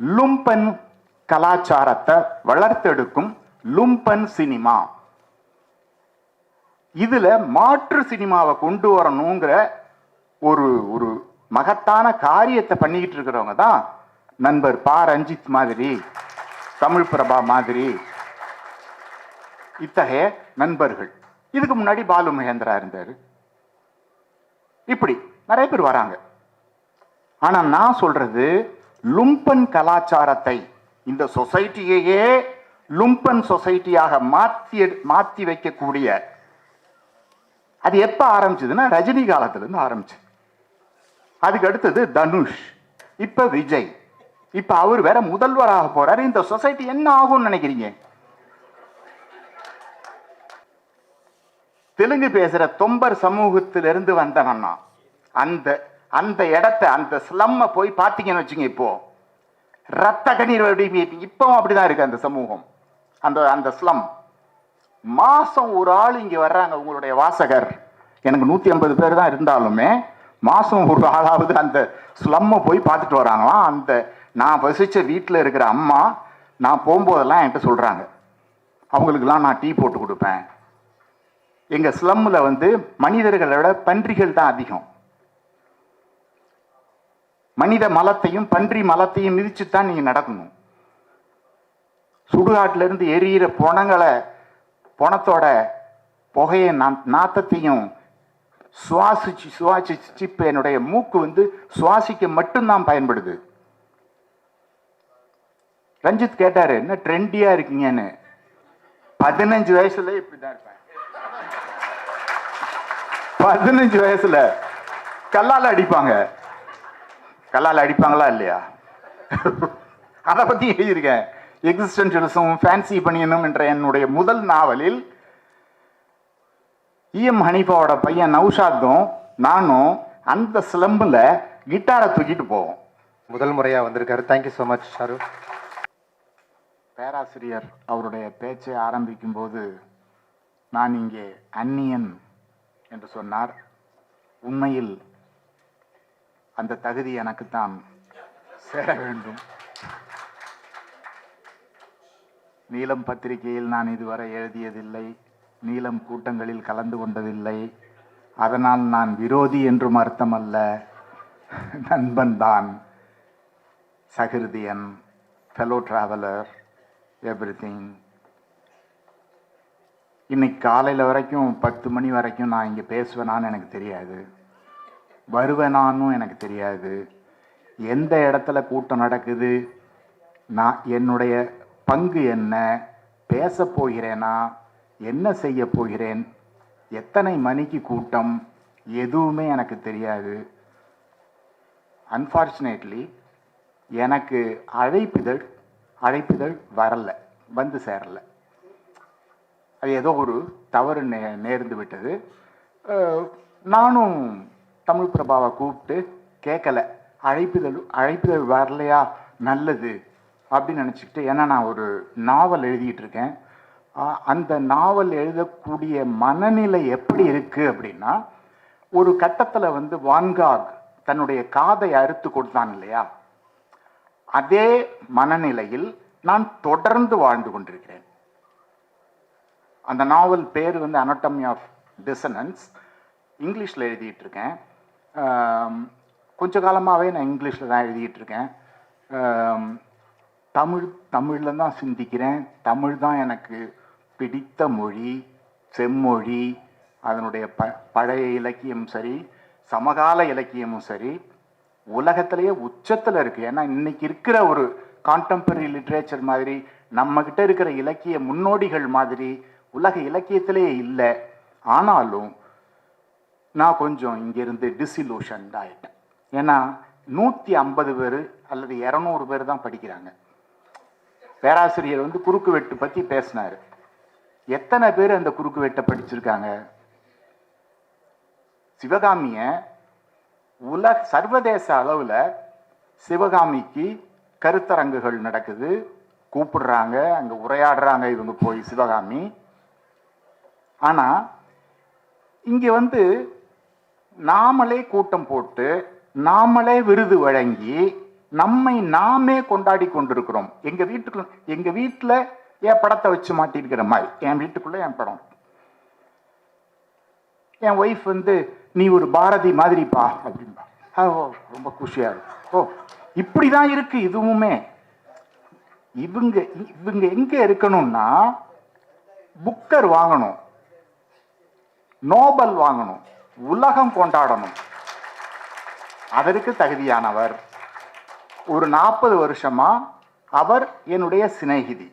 Lumpen கலாச்சாரத்தை வளர்த்தெடுக்கும் lumpen cinema. இதுல மாற்று சினிமாவை கொண்டு வரணுங்கிற ஒரு ஒரு மகத்தான காரியத்தை பண்ணிக்கிட்டு இருக்கிறவங்க தான் நண்பர் பா. ரஞ்சித் மாதிரி தமிழ் பிரபா மாதிரி இத்தகைய நண்பர்கள். இதுக்கு முன்னாடி பாலு மகேந்திரா இருந்தாரு. இப்படி நிறைய பேர் வராங்க. ஆனா நான் சொல்றது லும்பன் கலாச்சாரத்தை இந்த சொசைட்டியையே லும்பன் சொசைட்டியாக மாற்றி மாற்றி வைக்கக்கூடிய அது எப்போ ஆரம்பிச்சதுன்னா ரஜினி காலத்துலேருந்து ஆரம்பிச்சு. அதுக்கு அடுத்தது தனுஷ் இப்போ விஜய். இப்போ அவர் வேற முதல்வராக போறாரு. இந்த சொசைட்டி என்ன ஆகும்னு நினைக்கிறீங்க? தெலுங்கு பேசுகிற தொம்பர் சமூகத்திலிருந்து வந்தவன்னா அந்த அந்த இடத்த அந்த ஸ்லம்ம போய் பார்த்தீங்கன்னு வச்சுங்க இப்போ. ரத்த கண்ணீர் வடிவி இப்பவும் அப்படிதான் இருக்கு அந்த சமூகம். அந்த அந்த ஸ்லம் மாசம் ஒரு ஆள் இங்க வர்றாங்க உங்களுடைய வாசகர். எனக்கு நூத்தி ஐம்பது பேர் தான் இருந்தாலுமே மாசம் ஒரு ஆளாவது அந்த ஸ்லம்மை போய் பார்த்துட்டு வராங்களாம். அந்த நான் வசிச்ச வீட்டில் இருக்கிற அம்மா நான் போகும்போதெல்லாம் என்கிட்ட சொல்றாங்க. அவங்களுக்கெல்லாம் நான் டீ போட்டு கொடுப்பேன். எங்க ஸ்லம்ல வந்து மனிதர்களை விட பன்றிகள் தான் அதிகம். மனித மலத்தையும் பன்றி மலத்தையும் மிதிச்சு தான் நீங்க நடக்கணும். சுடுகாட்டிலிருந்து எரியிற புணங்களை புணத்தோட புகைய நா- நாத்தத்தையும் சுவாசிச்சு சுவாசிச்சு இப்போ என்னுடைய மூக்கு வந்து சுவாசிக்க மட்டும்தான் பயன்படுது. ரஞ்சித் கேட்டார் என்ன ட்ரெண்டியா இருக்கீங்கன்னு? பதினஞ்சு வயசுல இப்படிதான் இருப்பேன். பதினஞ்சு வயசுல கல்லால அடிப்பாங்க. கல்லால அடிப்பாங்களா இல்லையா? அதை பத்தி எழுதியிருக்கேன். எக்ஸிஸ்டன்ஷியலிசம் ஃபேன்சி பண்ணியனும் என்ற என்னுடைய முதல் நாவலில் இஎம் ஹனீஃபாவோட பையன் நௌஷாத்தும் நானும் அந்த சிலம்புல கிட்டாரை தூக்கிட்டு போவோம். முதல் முறையா வந்திருக்காரு. தேங்க்யூ ஸோ மச் ஷாரு பேராசிரியர் அவருடைய பேச்சை ஆரம்பிக்கும் போது நான் இங்கே அந்நியன் என்று சொன்னார். உண்மையில் அந்த தகுதி எனக்குத்தான் சேர வேண்டும். நீலம் பத்திரிகையில் நான் இதுவரை எழுதியதில்லை. நீலம் கூட்டங்களில் கலந்து கொண்டதில்லை. அதனால் நான் விரோதி என்றும் அர்த்தமல்ல. நண்பன்தான் சகிருதியன் ஃபெலோ டிராவலர் எவ்ரிதிங் இன்னைக்கு காலையில் வரைக்கும் பத்து மணி வரைக்கும் நான் இங்கே பேசுவேனான்னு எனக்கு தெரியாது. வருவேனான்னு எனக்கு தெரியாது. எந்த இடத்துல கூட்டம் நடக்குது? நான் என்னுடைய பங்கு என்ன? பேச போகிறேனா? என்ன செய்ய போகிறேன்? எத்தனை மணிக்கு கூட்டம்? எதுவுமே எனக்கு தெரியாது. அன்ஃபார்ச்சுனேட்லி எனக்கு அழைப்பிதழ் அழைப்பிதழ் வரலை வந்து சேரல. அது ஏதோ ஒரு தவறு நே நேர்ந்து விட்டது. நானும் தமிழ் பிரபாவை கூப்பிட்டு கேட்கல அழைப்பிதழ் அழைப்பிதழ் வரலையா? நல்லது. அப்படின்னு நினச்சிக்கிட்டு ஏன்னா நான் ஒரு நாவல் எழுதிட்டு இருக்கேன். அந்த நாவல் எழுதக்கூடிய மனநிலை எப்படி இருக்குது அப்படின்னா ஒரு கட்டத்தில் வந்து வான்காக் தன்னுடைய காதை அறுத்து கொடுத்தான் இல்லையா? அதே மனநிலையில் நான் தொடர்ந்து வாழ்ந்து கொண்டிருக்கிறேன். அந்த நாவல் பேர் வந்து அனட்டமி ஆஃப் டிசனன்ஸ் இங்கிலீஷில் எழுதிட்டு இருக்கேன். கொஞ்ச காலமாகவே நான் இங்கிலீஷில் தான் எழுதிட்டு இருக்கேன் தமிழ் தமிழில் தான் சிந்திக்கிறேன். தமிழ் தான் எனக்கு பிடித்த மொழி செம்மொழி அதனுடைய ப பழைய இலக்கியம் சரி சமகால இலக்கியமும் சரி உலகத்திலேயே உச்சத்தில் இருக்குது ஏன்னா இன்னைக்கு இருக்கிற ஒரு கான்டெம்பரரி லிட்ரேச்சர் மாதிரி நம்மக்கிட்ட இருக்கிற இலக்கிய முன்னோடிகள் மாதிரி உலக இலக்கியத்திலே இல்லை. ஆனாலும் நான் கொஞ்சம் இங்கேருந்து டிசிலூஷன்ட் ஆகிட்டேன் ஏன்னா நூற்றி ஐம்பது பேர் அல்லது இரநூறு பேர் தான் படிக்கிறாங்க. பேராசிரியர் வந்து குறுக்கு வெட்டு பற்றி பேசினார். எத்தனை பேர் அந்த குறுக்கு வெட்டை படிச்சிருக்காங்க? சிவகாமிய உல சர்வதேச அளவில் சிவகாமிக்கு கருத்தரங்குகள் நடக்குது. கூப்பிடுறாங்க அங்கே உரையாடுறாங்க இவங்க போய் சிவகாமி. ஆனால் இங்கே வந்து நாமளே கூட்டம் போட்டு நாமளே விருது வழங்கி நம்மை நாமே கொண்டாடி கொண்டிருக்கிறோம். எங்க வீட்டுக்குள்ள எங்க வீட்டுல என் படத்தை வச்சு மாட்டிருக்கிற மாதிரி என் வீட்டுக்குள்ள என் படம். என் ஒய்ஃப் வந்து நீ ஒரு பாரதி மாதிரிப்பா அப்படின்பா ஓ ரொம்ப குஷியா இருக்கும் ஓ இப்படிதான் இருக்கு இதுவுமே. இவங்க இவங்க எங்க இருக்கணும்னா புக்கர் வாங்கணும். நோபல் வாங்கணும். உலகம் கொண்டாடணும். அதற்கு தகுதியானவர். ஒரு நாற்பது வருஷமா அவர் என்னுடைய சிநேகிதி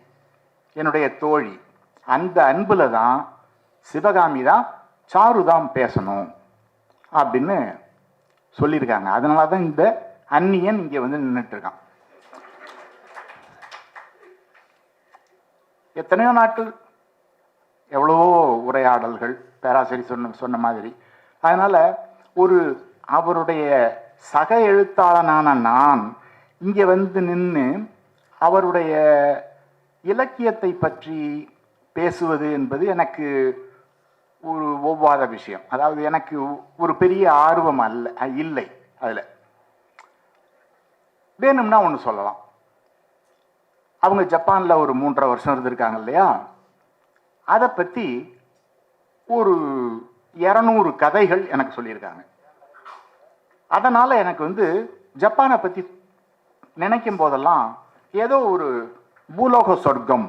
என்னுடைய தோழி. அந்த அன்பில் தான் சிவகாமி தான் சாரு தான் பேசணும் அப்படின்னு சொல்லியிருக்காங்க. அதனால தான் இந்த அந்நியன் இங்கே வந்து நின்றுட்டு இருக்கான். எத்தனையோ நாட்கள் எவ்வளவோ உரையாடல்கள் பேராசிரியர் சொன்ன சொன்ன மாதிரி அதனால் ஒரு அவருடைய சக எழுத்தாளனான நான் இங்கே வந்து நின்று அவருடைய இலக்கியத்தை பற்றி பேசுவது என்பது எனக்கு ஒரு ஒவ்வாத விஷயம். அதாவது எனக்கு ஒரு பெரிய ஆர்வம் அல்ல இல்லை அதில். வேணும்னா ஒன்று சொல்லலாம். அவங்க ஜப்பானில் ஒரு மூன்றரை வருஷம் இருந்திருக்காங்க இல்லையா? அதை பற்றி ஒரு இரநூறு கதைகள் எனக்கு சொல்லியிருக்காங்க. அதனால் எனக்கு வந்து ஜப்பானை பற்றி நினைக்கும் போதெல்லாம் ஏதோ ஒரு பூலோக சொர்க்கம்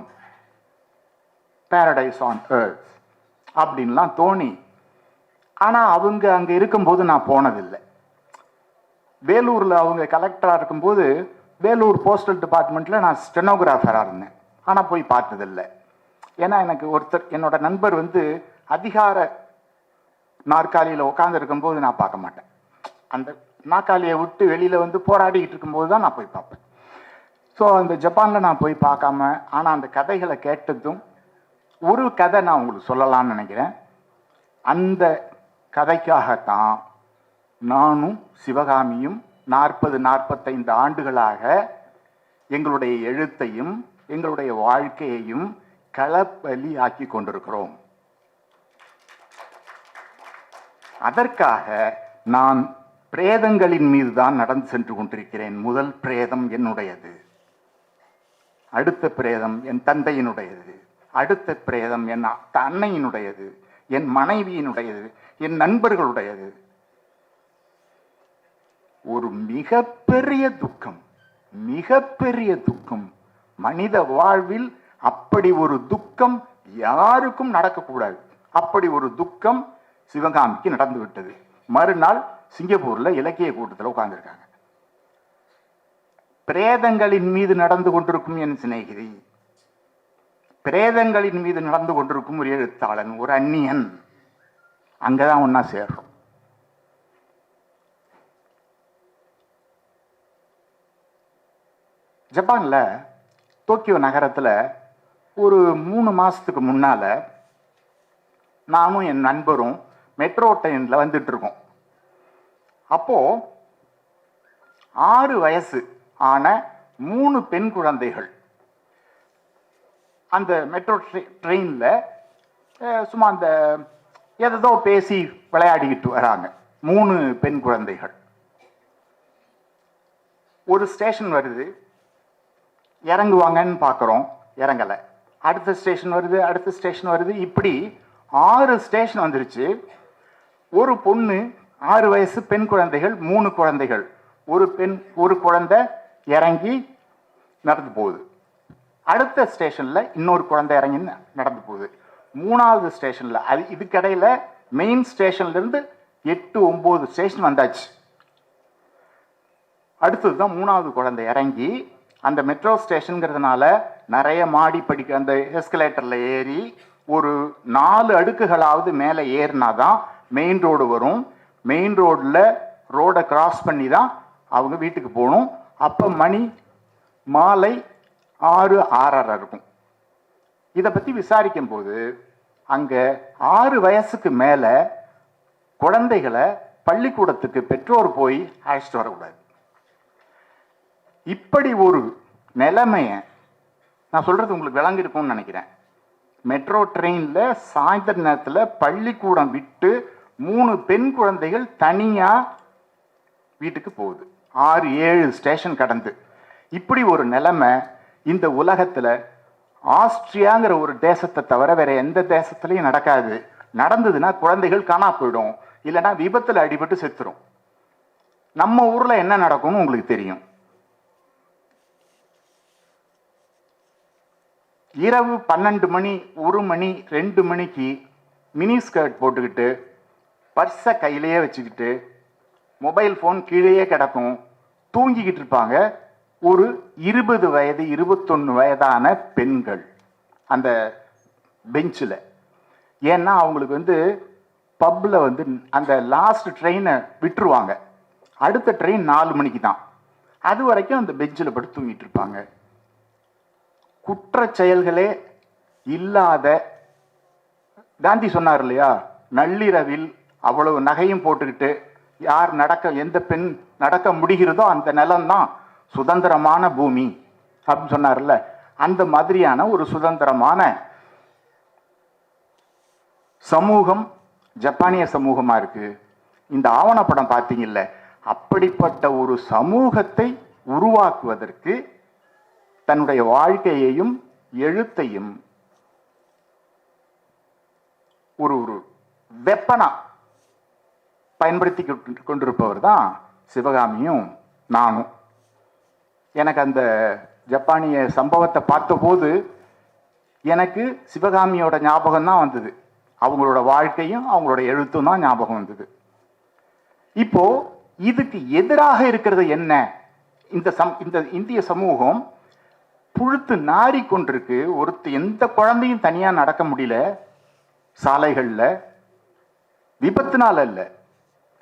பேரடைஸ் ஆன் ஏர்த் அப்படின்லாம் தோணி. ஆனால் அவங்க அங்கே இருக்கும்போது நான் போனதில்லை. வேலூரில் அவங்க கலெக்டராக இருக்கும்போது வேலூர் போஸ்டல் டிபார்ட்மெண்ட்டில் நான் ஸ்டெனோகிராஃபராக இருந்தேன். ஆனால் போய் பார்த்ததில்லை. ஏன்னா எனக்கு ஒருத்தர் என்னோட நண்பர் வந்து அதிகார நாற்காலியில் உட்காந்துருக்கும் இருக்கும்போது நான் பார்க்க மாட்டேன். அந்த நாற்காலியை விட்டு வெளியில் வந்து போராடிக்கிட்டு இருக்கும்போது தான் நான் போய் பார்ப்பேன். ஸோ அந்த ஜப்பானில் நான் போய் பார்க்காம ஆனால் அந்த கதைகளை கேட்டதும் ஒரு கதை நான் உங்களுக்கு சொல்லலாம்னு நினைக்கிறேன். அந்த கதைக்காகத்தான் நானும் சிவகாமியும் நாற்பது நாற்பத்தைந்து ஆண்டுகளாக எங்களுடைய எழுத்தையும் எங்களுடைய வாழ்க்கையையும் களப்பலி ஆக்கி கொண்டிருக்கிறோம். அதற்காக நான் பிரேதங்களின் மீது தான் நடந்து சென்று கொண்டிருக்கிறேன். முதல் பிரேதம் என்னுடையது. அடுத்த பிரேதம் என் தந்தையினுடையது. அடுத்த பிரேதம் என் அன்னையினுடையது. என் மனைவியினுடையது. என் நண்பர்களுடையது. ஒரு மிகப்பெரிய துக்கம் மிகப்பெரிய துக்கம். மனித வாழ்வில் அப்படி ஒரு துக்கம் யாருக்கும் நடக்கக்கூடாது. அப்படி ஒரு துக்கம் சிவகாமிக்கு நடந்து விட்டது. மறுநாள் சிங்கப்பூர்ல இலக்கிய கூட்டத்தில் உட்கார்ந்துருக்காங்க. பிரேதங்களின் மீது நடந்து கொண்டிருக்கும் என் சிநேகிதி பிரேதங்களின் மீது நடந்து கொண்டிருக்கும் ஒரு எழுத்தாளன் ஒரு அந்நியன் அங்கதான் ஒன்னா சேர்றோம். ஜப்பான்ல டோக்கியோ நகரத்துல ஒரு மூணு மாசத்துக்கு முன்னால நானும் என் நண்பரும் மெட்ரோ ட்ரெயினில் வந்துட்டு இருக்கோம் அப்போ ஆறு வயசு ஆன மூணு பெண் குழந்தைகள் அந்த மெட்ரோ ட்ரெயினில் சும்மா அந்த எதோ பேசி விளையாடிக்கிட்டு வராங்க. மூணு பெண் குழந்தைகள். ஒரு ஸ்டேஷன் வருது. இறங்குவாங்கன்னு பார்க்குறோம் இறங்கலை. அடுத்த ஸ்டேஷன் வருது அடுத்த ஸ்டேஷன் வருது. இப்படி ஆறு ஸ்டேஷன் வந்துருச்சு. ஒரு பொண்ணு ஆறு வயசு பெண் குழந்தைகள் மூணு குழந்தைகள். ஒரு பெண் ஒரு குழந்தை இறங்கி நடந்து போகுது. அடுத்த ஸ்டேஷன்ல இன்னொரு குழந்தை இறங்கி நடந்து போகுது. மூணாவது ஸ்டேஷன்ல அது இதுக்கடையில் மெயின் ஸ்டேஷன்ல இருந்து எட்டு ஒன்பது ஸ்டேஷன் வந்தாச்சு. அடுத்தது தான் மூணாவது குழந்தை இறங்கி அந்த மெட்ரோ ஸ்டேஷனுங்கிறதுனால நிறைய மாடி படிக்க அந்த எஸ்கலேட்டரில் ஏறி ஒரு நாலு அடுக்குகளாவது மேலே ஏறினா தான் மெயின் ரோடு வரும். மெயின் ரோடில் ரோடை கிராஸ் பண்ணி தான் அவங்க வீட்டுக்கு போகணும். அப்போ மணி மாலை ஆறு ஆறரை இருக்கும் இதை பற்றி விசாரிக்கும் போது அங்கே ஆறு வயசுக்கு மேலே குழந்தைகளை பள்ளிக்கூடத்துக்கு பெற்றோர் போய் அழைச்சிட்டு வரக்கூடாது. இப்படி ஒரு நிலைமைய நான் சொல்கிறது உங்களுக்கு விளங்கிருக்கும்னு நினைக்கிறேன். மெட்ரோ ட்ரெயினில் சாயந்தர நேரத்தில் பள்ளிக்கூடம் விட்டு மூணு பெண் குழந்தைகள் தனியாக வீட்டுக்கு போகுது. ஆறு ஏழு ஸ்டேஷன் கடந்து. இப்படி ஒரு நிலைமை இந்த உலகத்தில் ஆஸ்திரியாங்கிற ஒரு தேசத்தை தவிர வேற எந்த தேசத்துலையும் நடக்காது. நடந்ததுன்னா குழந்தைகள் காணா போயிடும். இல்லைன்னா விபத்தில் அடிபட்டு செத்துரும். நம்ம ஊரில் என்ன நடக்கும்னு உங்களுக்கு தெரியும். இரவு பன்னெண்டு மணி ஒரு மணி ரெண்டு மணிக்கு மினி ஸ்கர்ட் போட்டுக்கிட்டு பர்ஸை கையிலேயே வச்சுக்கிட்டு மொபைல் ஃபோன் கீழேயே கிடக்கும். தூங்கிக்கிட்டு இருப்பாங்க. ஒரு இருபது வயது இருபத்தொன்று வயதான பெண்கள் அந்த பெஞ்சில் ஏன்னா அவங்களுக்கு வந்து பப்பில் வந்து அந்த லாஸ்ட் ட்ரெயினை விட்டுருவாங்க. அடுத்த ட்ரெயின் நாலு மணிக்கு தான். அது வரைக்கும் அந்த பெஞ்சில் படுத்து தூங்கிட்டு இருப்பாங்க. குற்ற செயல்களே இல்லாத காந்தி சொன்னார் இல்லையா? நள்ளிரவில் அவ்வளவு நகையும் போட்டுக்கிட்டு யார் நடக்க எந்த பெண் நடக்க முடிகிறதோ அந்த நிலம்தான் சுதந்திரமான பூமி அப்படின்னு சொன்னார்ல. அந்த மாதிரியான ஒரு சுதந்திரமான சமூகம் ஜப்பானிய சமூகமாக இருக்குது இந்த ஆவணப்படம் பார்த்தீங்கல்ல அப்படிப்பட்ட ஒரு சமூகத்தை உருவாக்குவதற்கு தன்னுடைய வாழ்க்கையையும் எழுத்தையும் ஒரு ஒரு வெப்பனா பயன்படுத்தி கொண்டு- கொண்டிருப்பவர் தான் சிவகாமியும் நானும். எனக்கு அந்த ஜப்பானிய சம்பவத்தை பார்த்தபோது எனக்கு சிவகாமியோட ஞாபகம் தான் வந்தது. அவங்களோட வாழ்க்கையும் அவங்களோட எழுத்தும் தான் ஞாபகம் வந்தது. இப்போ இதுக்கு எதிராக இருக்கிறது என்ன? இந்த சம் இந்த இந்திய சமூகம் புழுத்து நாரி கொண்டிருக்கு. ஒருத்த எந்த குழந்தையும் தனியாக நடக்க முடியல. சாலைகளில். விபத்துனால இல்லை.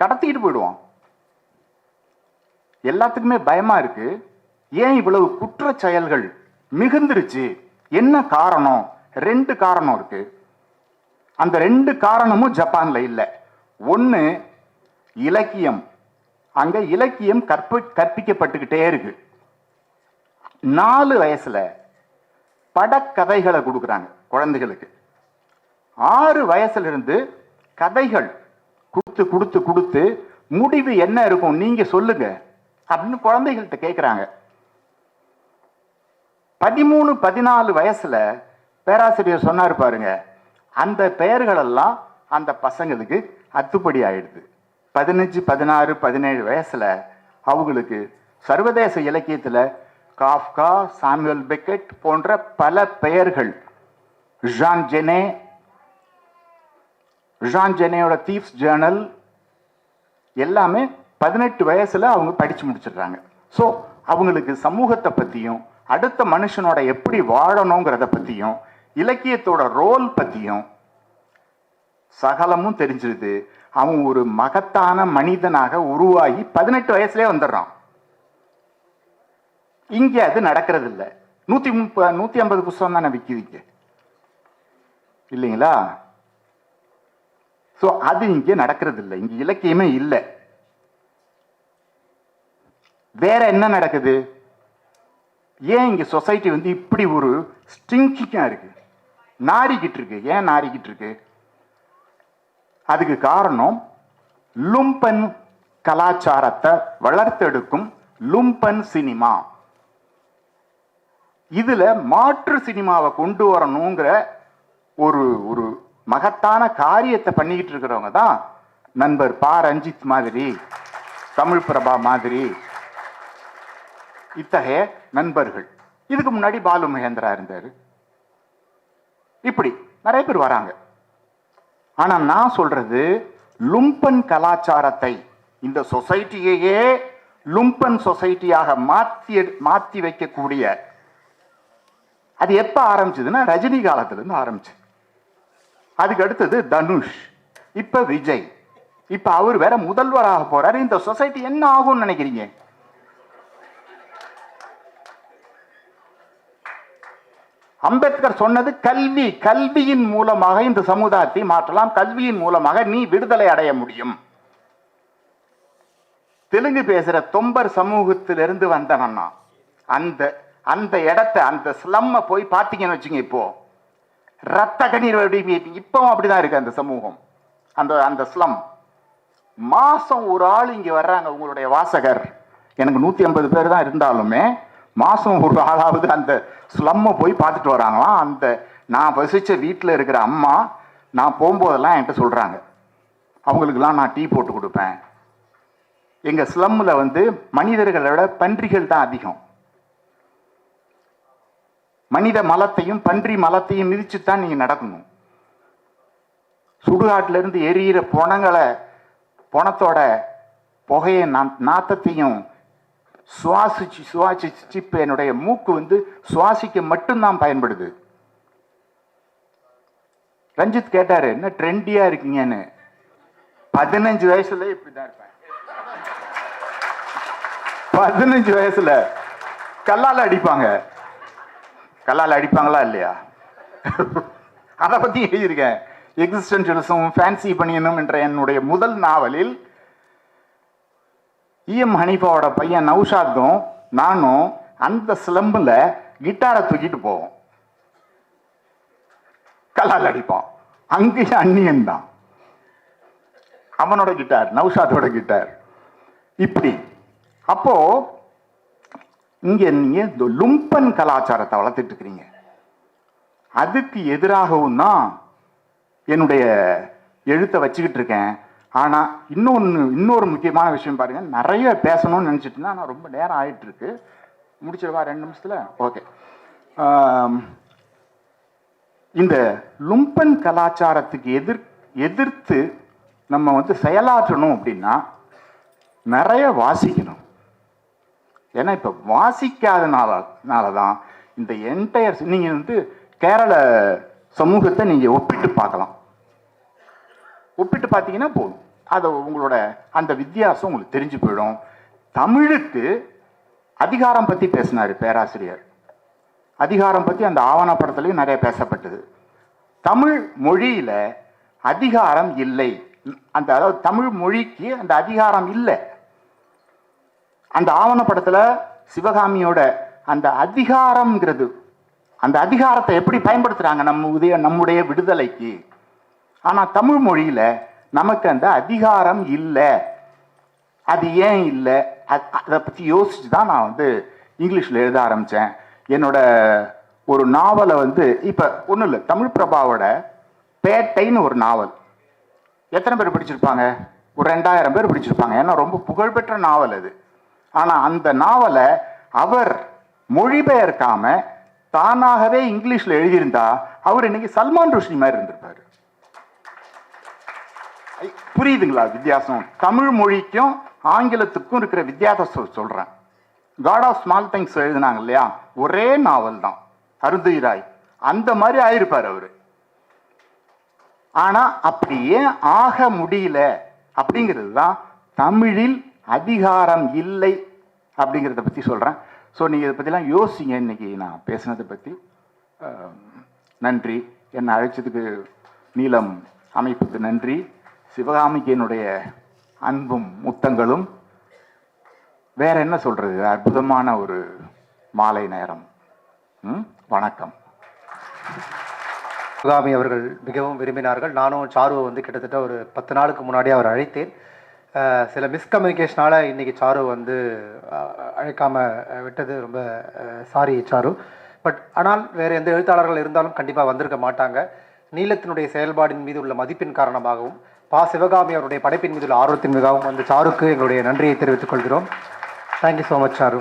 கடத்திட்டு போயிடுவான். எல்லாத்துக்குமே பயமா இருக்கு. ஏன் இவ்வளவு குற்ற செயல்கள் மிகுந்துருச்சு? என்ன காரணம்? ரெண்டு காரணம் இருக்கு. அந்த ரெண்டு காரணமும் ஜப்பான்ல இல்ல. ஒண்ணு இலக்கியம். அங்க இலக்கியம் கற்ப கற்பிக்கப்பட்டுக்கிட்டே இருக்கு. நாலு வயசுல படக்கதைகளை கொடுக்குறாங்க குழந்தைகளுக்கு. ஆறு வயசுல இருந்து கதைகள் கொடுத்து கொடுத்து கொடுத்து முடிவு என்ன இருக்கும்? நீங்க சொல்லுங்க. அப்படின்னு குழந்தைகள்கிட்ட கேட்குறாங்க பதிமூணு பதினாலு வயசுல பேராசிரியர் சொன்னார் பாருங்க. அந்த பெயர்களெல்லாம் அந்த பசங்களுக்கு அத்துப்படி ஆயிடுது. பதினஞ்சு பதினாறு பதினேழு வயசுல அவங்களுக்கு சர்வதேச இலக்கியத்துல காஃப்கா சாமுவல் பெக்கெட் போன்ற பல பெயர்கள். ஜான் ஜெனே ரிஷான் ஜெனேயோட தீப்ஸ் ஜேர்னல் எல்லாமே பதினெட்டு வயசில் அவங்க படித்து முடிச்சிடுறாங்க. ஸோ அவங்களுக்கு சமூகத்தை பற்றியும் அடுத்த மனுஷனோட எப்படி வாழணுங்கிறத பற்றியும் இலக்கியத்தோட ரோல் பற்றியும் சகலமும் தெரிஞ்சிருது. அவன் ஒரு மகத்தான மனிதனாக உருவாகி பதினெட்டு வயசுலயே வந்துடுறான். இங்கே அது நடக்கிறது இல்லை நூற்றி முப்ப நூற்றி ஐம்பது புஸ்தகம் தானே விக்குதுங்க இல்லைங்களா? ஸோ அது இங்க நடக்கிறது இல்லை இங்க இலக்கியமே இல்லை. வேற என்ன நடக்குது? ஏன் இங்க சொசைட்டி வந்து இப்படி ஒரு ஸ்டிங்கிங்கா இருக்கு? நாரிக்கிட்டு இருக்கு. ஏன் நாரிக்கிட்டு இருக்கு? அதுக்கு காரணம் லும்பன் கலாச்சாரத்தை வளர்த்தெடுக்கும் லும்பன் சினிமா. இதுல மாற்று சினிமாவை கொண்டு வரணுங்கிற ஒரு ஒரு மகத்தான காரியத்தை பண்ணிக்கிட்டு இருக்கிறவங்க தான் நண்பர் பா. ரஞ்சித் மாதிரி தமிழ் பிரபா மாதிரி. இத்தகைய நண்பர்கள். இதுக்கு முன்னாடி பாலு மகேந்திரா இருந்தார். இப்படி நிறைய பேர் வராங்க. ஆனால் நான் சொல்றது லும்பன் கலாச்சாரத்தை இந்த சொசைட்டியையே லும்பன் சொசைட்டியாக மாற்றி மாற்றி வைக்கக்கூடிய அது எப்போ ஆரம்பிச்சதுன்னா ரஜினி காலத்திலேருந்து ஆரம்பிச்சு அதுக்கு அடுத்தது தனுஷ். இப்ப விஜய். இப்ப அவர் வேற முதல்வராக போறாரு. இந்த சொசைட்டி என்ன ஆகும்னு நினைக்கிறீங்க? அம்பேத்கர் சொன்னது கல்வி கல்வியின் மூலமாக இந்த சமுதாயத்தை மாற்றலாம். கல்வியின் மூலமாக நீ விடுதலை அடைய முடியும். தெலுங்கு பேசுற தொம்பர் சமூகத்திலிருந்து வந்தவன்னா அந்த அந்த இடத்த அந்த ஸ்லம்மை போய் பார்த்தீங்கன்னு வச்சுங்க இப்போ. ரத்த கண்ணீர் வடி- இப்பவும் அப்படிதான் இருக்கு அந்த சமூகம். அந்த அந்த ஸ்லம் மாசம் ஒரு ஆள் இங்க வர்றாங்க உங்களுடைய வாசகர். எனக்கு நூற்றி ஐம்பது பேர் தான் இருந்தாலுமே மாதம் ஒரு ஆளாவது அந்த ஸ்லம்மை போய் பார்த்துட்டு வராங்களாம் அந்த நான் வசித்த வீட்டில் இருக்கிற அம்மா நான் போகும்போதெல்லாம் என்கிட்ட சொல்கிறாங்க அவங்களுக்கெல்லாம் நான் டீ போட்டு கொடுப்பேன். எங்கள் ஸ்லம்மில் வந்து மனிதர்களை விட பன்றிகள் தான் அதிகம். மனித மலத்தையும் பன்றி மலத்தையும் மிதிச்சு தான் நீங்கள் நடக்கணும். சுடுகாட்டிலிருந்து எரியிற புணங்களை புணத்தோட புகையை நா- நாத்தத்தையும் சுவாசிச்சு சுவாசிச்சு இப்போ என்னுடைய மூக்கு வந்து சுவாசிக்க மட்டும்தான் பயன்படுது. ரஞ்சித் கேட்டாரு என்ன ட்ரெண்டியா இருக்கீங்கன்னு? பதினஞ்சு வயசுல இப்படிதான் இருப்பேன். பதினஞ்சு வயசுல கல்லால அடிப்பாங்க. கல்லால் அடிப்பாங்களா இல்லையா? அதை பத்தி எழுதியிருக்கேன். எக்ஸிஸ்டன்ஷியலிசம் ஃபேன்சி பண்ணியனும் என்ற என்னுடைய முதல் நாவலில் இஎம் ஹனீஃபாவோட பையன் நௌஷாத்தும் நானும் அந்த சிலம்பில் கிட்டாரை தூக்கிட்டு போவோம். கல்லால் அடிப்பான். அங்கேயும் அந்நியன் தான். அவனோட கிட்டார் நௌஷாத்தோட கிட்டார். இப்படி. அப்போ இங்கே நீங்க இந்த லும்பன் கலாச்சாரத்தை வளர்த்துட்டு இருக்கிறீங்க அதுக்கு எதிராகவும் தான் என்னுடைய எழுத்தை வச்சுக்கிட்டு இருக்கேன் ஆனால் இன்னொன்று இன்னொரு முக்கியமான விஷயம் பாருங்கள் நிறைய பேசணும்னு நினச்சிட்டு இருந்தேன். ஆனால் ரொம்ப நேரம் ஆகிட்டுருக்கு முடிச்சிடுவா? முடிச்சிடவா ரெண்டு நிமிஷத்தில்? ஓகே. இந்த லும்பன் கலாச்சாரத்துக்கு எதிர் எதிர்த்து நம்ம வந்து செயலாற்றணும் அப்படின்னா நிறைய வாசிக்கணும். ஏன்னா இப்போ வாசிக்காதனால தான் இந்த என்டையர் நீங்கள் வந்து கேரள சமூகத்தை நீங்கள் ஒப்பிட்டு பார்க்கலாம். ஒப்பிட்டு பார்த்தீங்கன்னா போதும். அதை உங்களோட அந்த வித்தியாசம் உங்களுக்கு தெரிஞ்சு போயிடும். தமிழுக்கு அதிகாரம் பற்றி பேசினார் பேராசிரியர். அதிகாரம் பற்றி அந்த ஆவணப்படத்துலையும் நிறைய பேசப்பட்டது. தமிழ் மொழியில் அதிகாரம் இல்லை. அந்த அதாவது தமிழ் மொழிக்கு அந்த அதிகாரம் இல்லை. அந்த ஆவணப்படத்தில் சிவகாமியோட அந்த அதிகாரம்ங்கிறது அந்த அதிகாரத்தை எப்படி பயன்படுத்துகிறாங்க நம்ம உதய நம்முடைய விடுதலைக்கு? ஆனால் தமிழ் மொழியில் நமக்கு அந்த அதிகாரம் இல்லை. அது ஏன் இல்லை? அதை பற்றி யோசிச்சு தான் நான் வந்து இங்கிலீஷில் எழுத ஆரம்பித்தேன் என்னோட ஒரு நாவலை வந்து இப்போ ஒன்றும் இல்லை தமிழ் பிரபாவோட பேட்டைன்னு ஒரு நாவல். எத்தனை பேர் படிச்சிருப்பாங்க? ஒரு ரெண்டாயிரம் பேர் படிச்சிருப்பாங்க. ஏன்னா ரொம்ப புகழ்பெற்ற நாவல் அது. ஆனால் அந்த நாவலை அவர் மொழிபெயர்க்காம தானாகவே இங்கிலீஷில் எழுதியிருந்தா அவர் இன்னைக்கு சல்மான் ருஷ்டி மாதிரி இருந்திருப்பாரு. புரியுதுங்களா வித்தியாசம்? தமிழ் மொழிக்கும் ஆங்கிலத்துக்கும் இருக்கிற வித்தியாசம் சொல்கிறேன் சொல்றேன். காட் ஆஃப் ஸ்மால் திங்ஸ் எழுதினாங்க இல்லையா? ஒரே நாவல் தான். அருந்துயிராய் அந்த மாதிரி ஆயிருப்பார் அவர். ஆனா அப்படியே ஆக முடியல. அப்படிங்கிறது தான் தமிழில் அதிகாரம் இல்லை அப்படிங்கிறத பற்றி சொல்கிறேன் ஸோ நீங்கள் இதை பற்றிலாம் யோசிங்க. இன்னைக்கு நான் பேசுனதை பற்றி நன்றி. என்னை அழைச்சதுக்கு நீளம் அமைப்புக்கு நன்றி. சிவகாமிக்கு என்னுடைய அன்பும் முத்தங்களும். வேற என்ன சொல்றது? அற்புதமான ஒரு மாலை நேரம். ம்? வணக்கம். சிவகாமி அவர்கள் மிகவும் விரும்பினார்கள். நானும் சாருவை வந்து கிட்டத்தட்ட ஒரு பத்து நாளுக்கு முன்னாடி அவர் அழைத்தேன். சில மிஸ்கம்யூனிகேஷனால் இன்றைக்கி சாரு வந்து அழைக்காமல் விட்டது. ரொம்ப சாரி சாரு. பட் ஆனால் வேறு எந்த எழுத்தாளர்கள் இருந்தாலும் கண்டிப்பாக வந்திருக்க மாட்டாங்க. நீலத்தினுடைய செயல்பாடின் மீது உள்ள மதிப்பின் காரணமாகவும் பா. சிவகாமி அவருடைய படைப்பின் மீது உள்ள ஆர்வத்தின் மிகவும் அந்த சாருக்கு எங்களுடைய நன்றியை தெரிவித்துக் கொள்கிறோம். Thank you so much sir.